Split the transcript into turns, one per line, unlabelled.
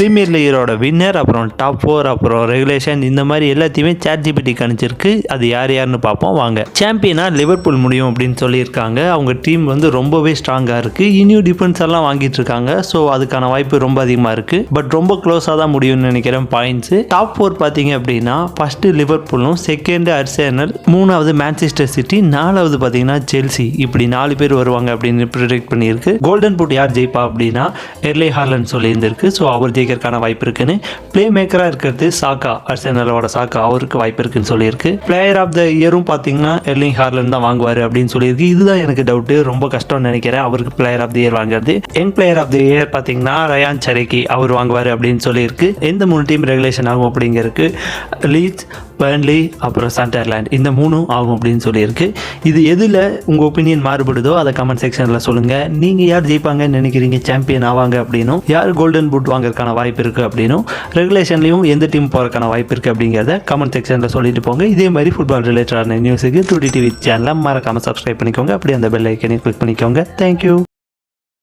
Premier லீகரோட winner அப்புறம் top four அப்புறம் ரெகுலேஷன் இந்த மாதிரி எல்லாத்தையுமே சேட் ஜிபிடி கணிச்சிருக்கு அது யார் யாருன்னு பார்ப்போம். வாங்க. சாம்பியனாக லிவர்பூல் முடியும் அப்படின்னு சொல்லியிருக்காங்க. அவங்க டீம் வந்து ரொம்பவே ஸ்ட்ராங்காக இருக்குது இனியும் டிஃபென்ஸ் எல்லாம் வாங்கிட்டு இருக்காங்க. ஸோ அதுக்கான வாய்ப்பு ரொம்ப அதிகமாக இருக்குது பட் ரொம்ப க்ளோஸாக தான் முடியும்னு நினைக்கிறேன் பாயிண்ட்ஸு டாப் ஃபோர் பார்த்தீங்க அப்படின்னா ஃபஸ்ட்டு லிவர்பூலும் செகண்டு அர்சேனல் மூணாவது மேன்செஸ்டர் சிட்டி நாலாவது பார்த்தீங்கன்னா செல்சி இப்படி நாலு பேர் வருவாங்க அப்படின்னு ப்ரிடிக்ட் பண்ணியிருக்கு. கோல்டன் புட் யார் ஜெயிப்பா அப்படின்னா எர்லே ஹார்லன் சொல்லியிருந்திருக்கு. ஸோ அவர் ஜெயிக்க ஜெயிக்கிறதுக்கான வாய்ப்பு இருக்குன்னு. பிளே மேக்கராக இருக்கிறது சாக்கா அர்சனலோட சாக்கா அவருக்கு வாய்ப்பு இருக்குன்னு சொல்லியிருக்கு. பிளேயர் ஆஃப் த இயரும் பார்த்தீங்கன்னா எர்லிங் ஹார்லன் தான் வாங்குவார் அப்படின்னு சொல்லியிருக்கு. இதுதான் எனக்கு டவுட்டு ரொம்ப கஷ்டம்னு நினைக்கிறேன். அவருக்கு பிளேயர் ஆஃப் தி இயர் வாங்குறது. Young player of the year பார்த்தீங்கன்னா ரயான் சரேக்கி அவர் வாங்குவார் அப்படின்னு சொல்லியிருக்கு. எந்த மூணு டீம் ரெகுலேஷன் ஆகும் அப்படிங்கிறதுக்கு லீட்ஸ் பர்ன்லி அப்புறம் சண்டர்லேண்ட் இந்த மூணும் ஆகும் அப்படின்னு சொல்லியிருக்கு. இது எதில் உங்கள் ஒப்பீனியன் மாறுபடுதோ அதை கமெண்ட் செக்ஷனில் சொல்லுங்கள் நீங்கள் யார் ஜெயிப்பாங்கன்னு நினைக்கிறீங்க? சாம்பியன் ஆவாங்க அப்படின்னும். யார் கோல்டன் புட் வாங்குறதுக்கான வாய்ப்பு இருக்குது அப்படின்னும். ரெகுலேஷன்லையும் எந்த டீம் போகிறதுக்கான வாய்ப்பு இருக்குது அப்படிங்கிறத கமெண்ட் செக்ஷனில் சொல்லிட்டு போங்க. இதே மாதிரி ஃபுட்பால் ரிலேட்டடான நியூஸுக்கு டூ டிவி சேனலை மறக்காமல் சப்ஸ்கிரைப் பண்ணிக்கோங்க. அப்படியே அந்த பெல் ஐக்கனையும் கிளிக் பண்ணிக்கோங்க. தேங்க்யூ